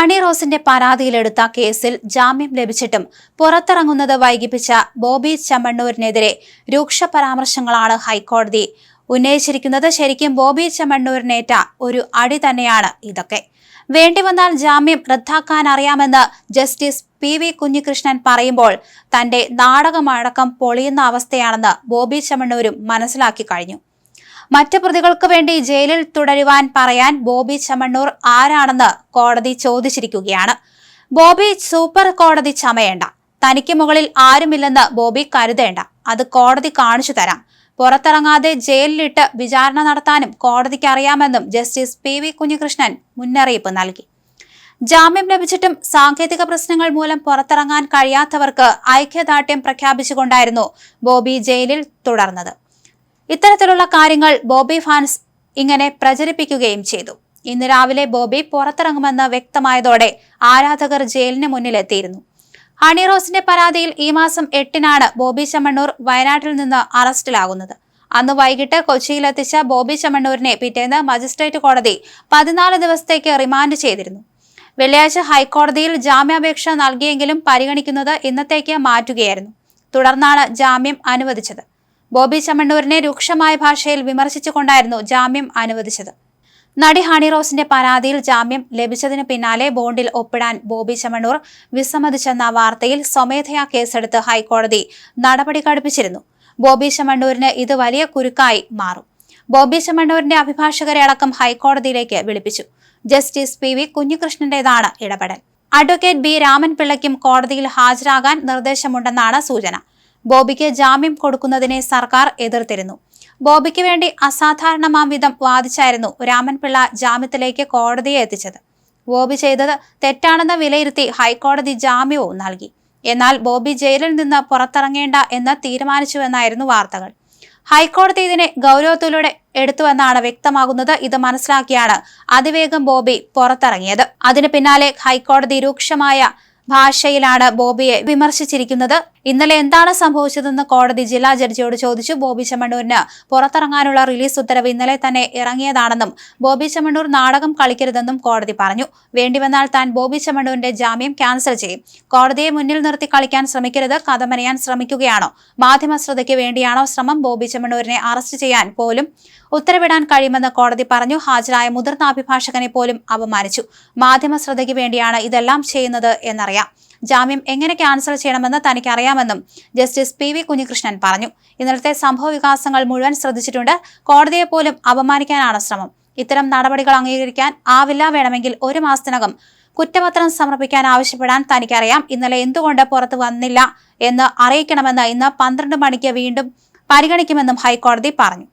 Honey റോസിന്റെ പരാതിയിലെടുത്ത കേസിൽ ജാമ്യം ലഭിച്ചിട്ടും പുറത്തിറങ്ങുന്നത് വൈകിപ്പിച്ച ബോബി ചമ്മണ്ണൂരിനെതിരെ രൂക്ഷ പരാമർശങ്ങളാണ് ഹൈക്കോടതി ഉന്നയിച്ചിരിക്കുന്നത്. ശരിക്കും ബോബി ചമ്മണ്ണൂരിനേറ്റ ഒരു അടി തന്നെയാണ് ഇതൊക്കെ. വേണ്ടിവന്നാൽ ജാമ്യം റദ്ദാക്കാൻ അറിയാമെന്ന് ജസ്റ്റിസ് പി വി കുഞ്ഞികൃഷ്ണൻ പറയുമ്പോൾ തന്റെ നാടകമടക്കം പൊളിയുന്ന അവസ്ഥയാണെന്ന് ബോബി ചമ്മണ്ണൂരും മനസ്സിലാക്കി കഴിഞ്ഞു. മറ്റ് പ്രതികൾക്ക് വേണ്ടി ജയിലിൽ തുടരുവാൻ പറയാൻ ബോബി ചമണ്ണൂർ ആരാണെന്ന് കോടതി ചോദിച്ചിരിക്കുകയാണ്. ബോബി സൂപ്പർ കോടതി ചമയേണ്ട. തനിക്ക് മുകളിൽ ആരുമില്ലെന്ന് ബോബി കരുതേണ്ട. അത് കോടതി കാണിച്ചു തരാം. പുറത്തിറങ്ങാതെ ജയിലിലിട്ട് വിചാരണ നടത്താനും കോടതിക്ക് അറിയാമെന്നും ജസ്റ്റിസ് പി വി കുഞ്ഞികൃഷ്ണൻ മുന്നറിയിപ്പ് നൽകി. ജാമ്യം ലഭിച്ചിട്ടും സാങ്കേതിക പ്രശ്നങ്ങൾ മൂലം പുറത്തിറങ്ങാൻ കഴിയാത്തവർക്ക് ഐക്യദാർഢ്യം പ്രഖ്യാപിച്ചുകൊണ്ടായിരുന്നു ബോബി ജയിലിൽ തുടർന്നത്. ഇത്തരത്തിലുള്ള കാര്യങ്ങൾ ബോബി ഫാൻസ് ഇങ്ങനെ പ്രചരിപ്പിക്കുകയും ചെയ്തു. ഇന്ന് രാവിലെ ബോബി പുറത്തിറങ്ങുമെന്ന് വ്യക്തമായതോടെ ആരാധകർ ജയിലിന് മുന്നിലെത്തിയിരുന്നു. ഹണി റോസിന്റെ പരാതിയിൽ ഈ മാസം എട്ടിനാണ് ബോബി ചമ്മണ്ണൂർ വയനാട്ടിൽ നിന്ന് അറസ്റ്റിലാകുന്നത്. അന്ന് വൈകിട്ട് കൊച്ചിയിലെത്തിച്ച ബോബി ചമ്മണ്ണൂരിനെ പിറ്റേന്ന് മജിസ്ട്രേറ്റ് കോടതി പതിനാല് ദിവസത്തേക്ക് റിമാൻഡ് ചെയ്തിരുന്നു. വെള്ളിയാഴ്ച ഹൈക്കോടതിയിൽ ജാമ്യാപേക്ഷ നൽകിയെങ്കിലും പരിഗണിക്കുന്നത് ഇന്നത്തേക്ക് മാറ്റുകയായിരുന്നു. തുടർന്നാണ് ജാമ്യം അനുവദിച്ചത്. ബോബി ചമ്മണ്ണൂരിനെ രൂക്ഷമായ ഭാഷയിൽ വിമർശിച്ചുകൊണ്ടായിരുന്നു ജാമ്യം അനുവദിച്ചത്. നടി ഹണി റോസിന്റെ പരാതിയിൽ ജാമ്യം ലഭിച്ചതിന് പിന്നാലെ ബോണ്ടിൽ ഒപ്പിടാൻ ബോബി ചമ്മണ്ണൂർ വിസമ്മതിച്ചെന്ന വാർത്തയിൽ സ്വമേധയാ കേസെടുത്ത് ഹൈക്കോടതി നടപടി കടുപ്പിച്ചിരുന്നു. ബോബി ചമ്മണ്ണൂരിന് ഇത് വലിയ കുരുക്കായി മാറും. ബോബി ചമ്മണ്ണൂരിന്റെ അഭിഭാഷകരെ അടക്കം ഹൈക്കോടതിയിലേക്ക് വിളിപ്പിച്ചു. ജസ്റ്റിസ് പി വി കുഞ്ഞികൃഷ്ണന്റേതാണ് ഇടപെടൽ. അഡ്വക്കേറ്റ് ബി രാമൻപിള്ളയ്ക്കും കോടതിയിൽ ഹാജരാകാൻ നിർദ്ദേശമുണ്ടെന്നാണ് സൂചന. ബോബിക്ക് ജാമ്യം കൊടുക്കുന്നതിനെ സർക്കാർ എതിർത്തിരുന്നു. ബോബിക്ക് വേണ്ടി അസാധാരണമാം വിധം വാദിച്ചായിരുന്നു രാമൻപിള്ള ജാമ്യത്തിലേക്ക് കോടതിയെ എത്തിച്ചത്. ബോബി ചെയ്തത് തെറ്റാണെന്ന് വിലയിരുത്തി ഹൈക്കോടതി ജാമ്യവും നൽകി. എന്നാൽ ബോബി ജയിലിൽ നിന്ന് പുറത്തിറങ്ങേണ്ട എന്ന് തീരുമാനിച്ചുവെന്നായിരുന്നു വാർത്തകൾ. ഹൈക്കോടതി ഇതിനെ ഗൗരവത്തിലൂടെ എടുത്തുവെന്നാണ് വ്യക്തമാകുന്നത്. ഇത് മനസ്സിലാക്കിയാണ് അതിവേഗം ബോബി പുറത്തിറങ്ങിയത്. അതിന് പിന്നാലെ ഹൈക്കോടതി രൂക്ഷമായ ഭാഷയിലാണ് ബോബിയെ വിമർശിച്ചിരിക്കുന്നത്. ഇന്നലെ എന്താണ് സംഭവിച്ചതെന്ന് കോടതി ജില്ലാ ജഡ്ജിയോട് ചോദിച്ചു. ബോബി ചെമ്മണ്ണൂരിന് പുറത്തിറങ്ങാനുള്ള റിലീസ് ഉത്തരവ് ഇന്നലെ തന്നെ ഇറങ്ങിയതാണെന്നും ബോബി ചെമ്മണ്ണൂർ നാടകം കളിക്കരുതെന്നും കോടതി പറഞ്ഞു. വേണ്ടിവന്നാൽ താൻ ബോബി ചെമ്മണ്ണൂരിന്റെ ജാമ്യം ക്യാൻസൽ ചെയ്യും. കോടതിയെ മുന്നിൽ നിർത്തി കളിക്കാൻ ശ്രമിക്കരുത് കഥമനയാൻ ശ്രമിക്കുകയാണോ? മാധ്യമ ശ്രദ്ധയ്ക്ക് വേണ്ടിയാണോ ശ്രമം? ബോബി ചെമ്മണ്ണൂരിനെ അറസ്റ്റ് ചെയ്യാൻ പോലും ഉത്തരവിടാൻ കഴിയുമെന്ന് കോടതി പറഞ്ഞു. ഹാജരായ മുതിർന്ന അഭിഭാഷകനെ പോലും അപമാനിച്ചു. മാധ്യമ ശ്രദ്ധയ്ക്ക് വേണ്ടിയാണ് ഇതെല്ലാം ചെയ്യുന്നത് എന്നറിയാം. ജാമ്യം എങ്ങനെ ക്യാൻസൽ ചെയ്യണമെന്ന് തനിക്ക് അറിയാമെന്നും ജസ്റ്റിസ് പി വി കുഞ്ഞികൃഷ്ണൻ പറഞ്ഞു. ഇന്നലത്തെ സംഭവ വികാസങ്ങൾ മുഴുവൻ ശ്രദ്ധിച്ചിട്ടുണ്ട്. കോടതിയെ പോലും അപമാനിക്കാനാണ് ശ്രമം. ഇത്തരം നടപടികൾ അംഗീകരിക്കാൻ ആവില്ല വേണമെങ്കിൽ ഒരു മാസത്തിനകം കുറ്റപത്രം സമർപ്പിക്കാൻ ആവശ്യപ്പെടാൻ തനിക്കറിയാം. ഇന്നലെ എന്തുകൊണ്ട് പുറത്തു വന്നില്ല എന്ന് അറിയിക്കണമെന്ന് ഇന്ന് പന്ത്രണ്ട് മണിക്ക് വീണ്ടും പരിഗണിക്കുമെന്നും ഹൈക്കോടതി പറഞ്ഞു.